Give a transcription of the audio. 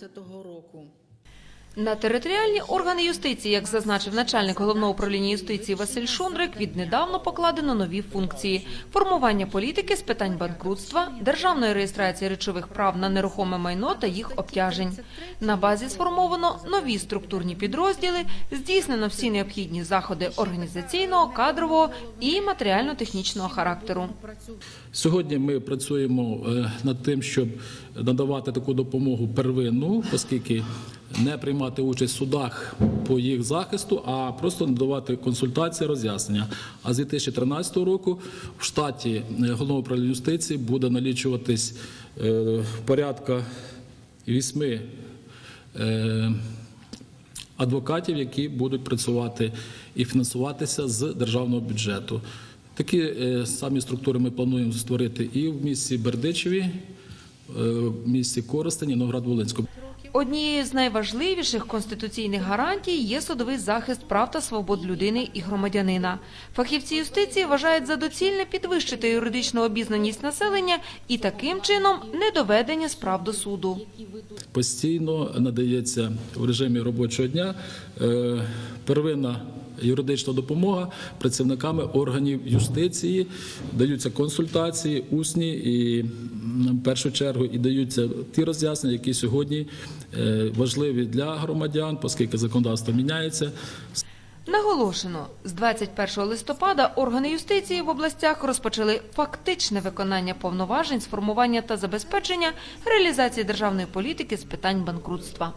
2014 року. На територіальні органи юстиції, як зазначив начальник головного управління юстиції Василь Шундрик, віднедавно покладено нові функції: формування політики з питань банкрутства, державної реєстрації речових прав на нерухоме майно та їх обтяжень. На базі сформовано нові структурні підрозділи, здійснено всі необхідні заходи організаційного, кадрового і матеріально-технічного характеру. Сьогодні ми працюємо е, над тим, щоб надавати таку допомогу первинну, оскільки не приймати участь в судах по їх захисту, а просто надавати консультації, роз'яснення. А з 2013 року в штаті е, головного управління юстиції буде налічуватись е, порядка вісьми е, адвокатів, які будуть працювати і фінансуватися з державного бюджету. Такі самі структури ми плануємо створити і в місті Бердичеві, в місті Коростені, Новоград-Волинському. Однією з найважливіших конституційних гарантій є судовий захист прав та свобод людини і громадянина. Фахівці юстиції вважають за доцільне підвищити юридичну обізнаність населення і таким чином недоведення справ до суду. Постійно надається в режимі робочого дня е, первинна юридична допомога працівниками органів юстиції, даються консультації усні і в першу чергу і даються ті роз'яснення, які сьогодні е, важливі для громадян, оскільки законодавство міняється. Наголошено, з 21 листопада органи юстиції в областях розпочали фактичне виконання повноважень з формування та забезпечення реалізації державної політики з питань банкрутства.